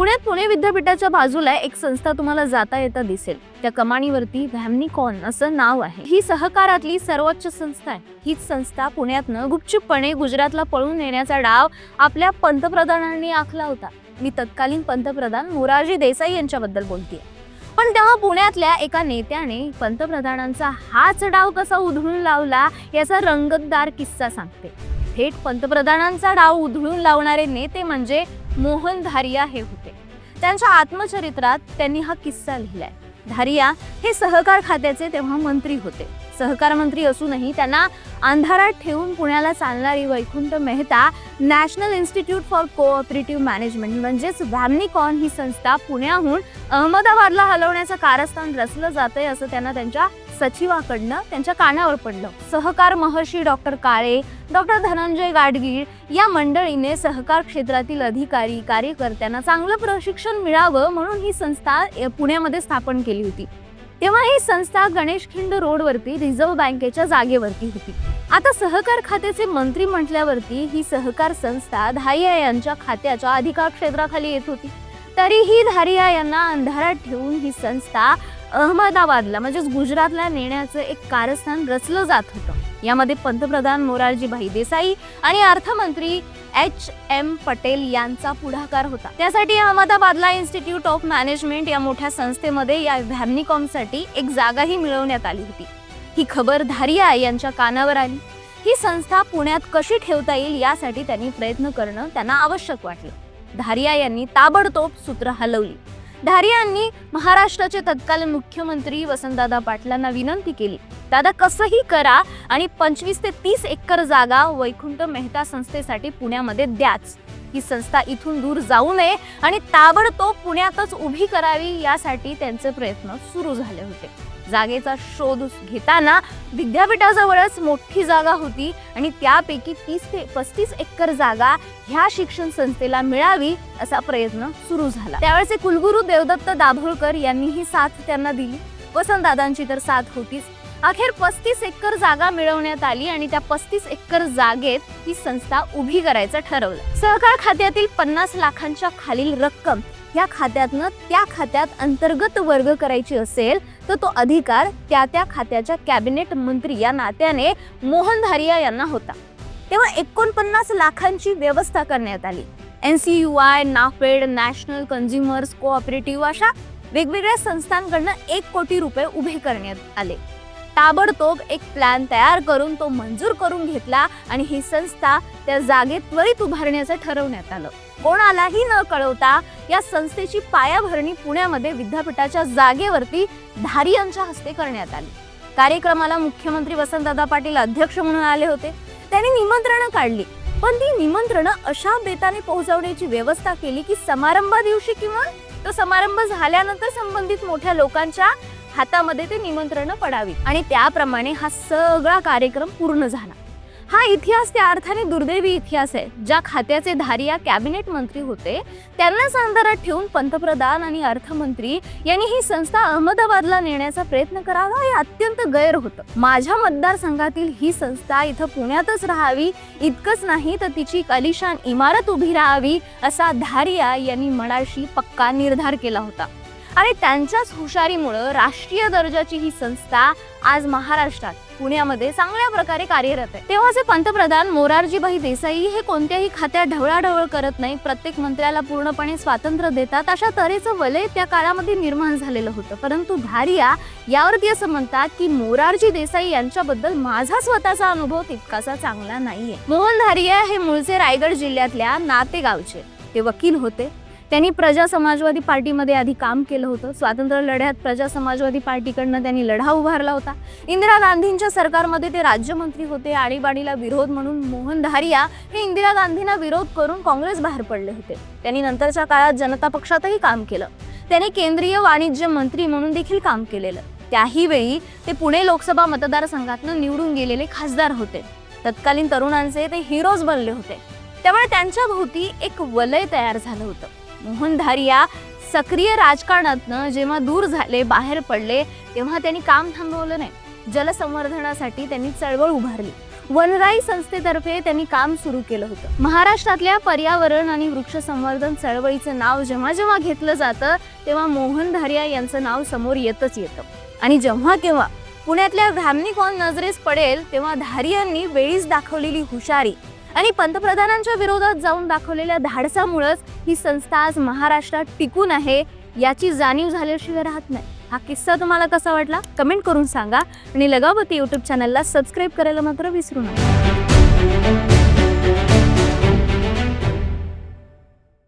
पुण्यात पुणे विद्यापीठाच्या बाजूला एक संस्था तुम्हाला जाता येता दिसेल. त्या कमानीवरती व्हॅमनिकॉन असं नाव आहे. ही सहकारातली सर्वोच्च संस्था आहे. हीच संस्था पुण्यातनं गुपचूपपणे गुजरातला पळून नेण्याचा डाव आपल्या पंतप्रधानांनी आखला होता. मी तत्कालीन पंतप्रधान मोरारजी देसाई यांच्याबद्दल बोलतेय. पण तेव्हा पुण्यातल्या एका नेत्याने पंतप्रधानांचा हाच डाव कसा उधळून लावला याचा रंगतदार किस्सा सांगते. थेट पंतप्रधानांचा डाव उधळून लावणारे नेते म्हणजे मोहन धारिया हे होते. त्यांच्या आत्मचरित्रात त्यांनी हा किस्सा लिहिलाय. धारिया हे सहकार खात्याचे तेव्हा मंत्री होते. सहकार मंत्री असूनही त्यांना अंधारात ठेवून पुण्याला चालणारी Vaikunth Mehta national institute for cooperative management म्हणजेच व्हॅमनिकॉन ही संस्था पुण्याहून अहमदाबादला हलवण्याचं कारस्थान रचलं जातंय असं त्यांना त्यांच्या सचिवाकडनं त्यांच्या कानावर पडलं. सहकार महर्षी डॉक्टर काळे डॉक्टर धनंजय गाडगीळ या मंडळीने सहकार क्षेत्रातील अधिकारी कार्यकर्त्यांना चांगलं प्रशिक्षण मिळावं म्हणून ही संस्था पुण्यामध्ये स्थापन केली होती. तेव्हा ही संस्था गणेशखिंड रोडवरती रिझर्व्ह बँकेच्या जागेवरती होती. आता सहकार खात्याचे मंत्री म्हटल्यावरती ही सहकार संस्था धारिया यांच्या खात्याच्या अधिकार क्षेत्राखाली येत होती. तरीही धारिया यांना अंधारात ठेवून ही संस्था अहमदाबादला म्हणजेच गुजरातला नेण्याचं एक कारस्थान रचलं जात होतं. यामध्ये पंतप्रधान मोरारजीभाई देसाई आणि अर्थमंत्री एच एम पटेल यांचा पुढाकार होता. त्यासाठी अहमदाबादला इन्स्टिट्यूट ऑफ मॅनेजमेंट या मोठ्या संस्थेमध्ये या व्हॅमनिकॉमसाठी एक जागाही मिळवण्यात आली होती. ही खबर धारिया यांच्या कानावर आली. ही संस्था पुण्यात कशी ठेवता येईल यासाठी त्यांनी प्रयत्न करणं त्यांना आवश्यक वाटलं. धारिया यांनी ताबडतोब सूत्र हलवली. धारियांनी महाराष्ट्राचे तत्कालीन मुख्यमंत्री वसंतदादा पाटलांना विनंती केली. दादा कसंही करा आणि पंचवीस ते तीस एकर जागा वैकुंठ मेहता संस्थेसाठी पुण्यामध्ये द्याच. ही संस्था इथून दूर जाऊ नये आणि ताबडतोब पुण्यातच उभी करावी यासाठी त्यांचे प्रयत्न सुरू झाले होते. जागेचा शोध घेताना विद्यापीठाजवळच मोठी जागा होती आणि त्यापैकी तीस ते पस्तीस एकर जागा ह्या शिक्षण संस्थेला मिळावी असा प्रयत्न सुरू झाला. त्यावेळेचे कुलगुरू देवदत्त दाभोळकर यांनी ही साथ त्यांना दिली. वसंतदादांची तर साथ होतीच. अखेर पस्तीस एकर जागा मिळवण्यात आली आणि त्या पस्तीस एकर जागेत ही संस्था उभी करायचं ठरवलं. सहकार खात्यातील पन्नास लाखांच्या खालील रक्कम या खात्यातनं त्या खात्यात अंतर्गत वर्ग करायची असेल तर तो अधिकार त्या त्या खात्याच्या कॅबिनेट मंत्री या नात्याने मोहन धारिया यांना होता. तेव्हा एकोणपन्नास लाखांची व्यवस्था करण्यात आली. N C U I NAFED national consumers cooperative अशा वेगवेगळ्या संस्थांकडनं एक कोटी रुपये उभे करण्यात आले. ताबडतोब एक प्लॅन तयार करून तो मंजूर करून घेतला आणि ही संस्था त्या जागेत त्वरित उभारण्याचं ठरवण्यात आलं. कोणालाही न कळवता या संस्थेची पायाभरणी पुण्यामध्ये विद्यापीठाच्या जागेवरती धारी यांच्या हस्ते करण्यात आली. कार्यक्रमाला मुख्यमंत्री वसंतदादा पाटील अध्यक्ष म्हणून आले होते. त्यांनी निमंत्रणं काढली. पण ती निमंत्रणं अशा बेताने पोहोचवण्याची व्यवस्था केली की समारंभा दिवशी किंवा तो समारंभ झाल्यानंतर संबंधित मोठ्या लोकांच्या हातामध्ये ते निमंत्रणं पडावी आणि त्याप्रमाणे हा सगळा कार्यक्रम पूर्ण झाला. हा इतिहास त्या अर्थाने दुर्दैवी इतिहास आहे. ज्या खात्याचे धारिया कॅबिनेट मंत्री होते त्यांनाच अंधारात ठेवून पंतप्रधान आणि अर्थमंत्री यांनी ही संस्था अहमदाबादला नेण्याचा प्रयत्न करावा हे अत्यंत गैर होतं. माझ्या मतदारसंघातील ही संस्था इथं पुण्यातच राहावी इतकंच नाही तर तिची कलिशान अलिशान इमारत उभी राहावी असा धारिया यांनी मनाशी पक्का निर्धार केला होता. आणि त्यांच्याच हुशारीमुळं राष्ट्रीय दर्जाची ही संस्था आज महाराष्ट्रात पुण्यामध्ये चांगल्या प्रकारे कार्यरत आहे. तेव्हाचे पंतप्रधान मोरारजीभाई देसाई हे कोणत्याही खात्यात ढवळाढवळ करत नाही प्रत्येक मंत्र्याला पूर्णपणे स्वातंत्र्य देतात अशा तऱ्हेचं वलय त्या काळामध्ये निर्माण झालेलं होतं. परंतु धारिया यावरती असं म्हणतात की मोरारजी देसाई यांच्याबद्दल माझा स्वतःचा अनुभव तितकासा चांगला नाहीये. मोहन धारिया हे मूळचे रायगड जिल्ह्यातल्या नातेगावचे. ते वकील होते. त्यांनी प्रजा समाजवादी पार्टीमध्ये आधी काम केलं होतं. स्वातंत्र्य लढ्यात प्रजा समाजवादी पार्टीकडनं त्यांनी लढा उभारला होता. इंदिरा गांधींच्या सरकारमध्ये ते राज्यमंत्री होते. आणीबाणीला विरोध म्हणून मोहन धारिया हे इंदिरा गांधींना विरोध करून काँग्रेस बाहेर पडले होते. त्यांनी नंतरच्या काळात जनता पक्षातही काम केलं. त्याने केंद्रीय वाणिज्य मंत्री म्हणून देखील काम केलेलं. त्याही वेळी ते पुणे लोकसभा मतदारसंघातनं निवडून गेलेले खासदार होते. तत्कालीन तरुणांचे ते हिरोज बनले होते. त्यामुळे त्यांच्या भोवती एक वलय तयार झालं होतं. मोहन धारिया सक्रिय राजकारणातनं जेव्हा दूर झाले बाहेर पडले तेव्हा त्यांनी काम थांबवलं नाही. जलसंवर्धनासाठी त्यांनी चळवळ उभारली. वनराई संस्थेतर्फे त्यांनी काम सुरू केलं होतं. महाराष्ट्रातल्या पर्यावरण आणि वृक्ष संवर्धन चळवळीचं नाव जेव्हा जेव्हा घेतलं जातं तेव्हा मोहन धारिया यांचं नाव समोर येतच येतं. आणि जेव्हा केव्हा पुण्यातल्या व्हॅमनिकॉन नजरेस पडेल तेव्हा धारियांनी वेळीच दाखवलेली हुशारी आणि पंतप्रधानांच्या विरोधात जाऊन दाखवलेल्या धाडसामुळेच ही संस्था आज महाराष्ट्रात टिकून आहे याची जाणीव झाल्याशिवाय राहत नाही. हा किस्सा तुम्हाला कसा वाटला? कमेंट करून सांगा आणि लगावती यूट्यूब चॅनलला सबस्क्राईब करायला मात्र विसरू नका.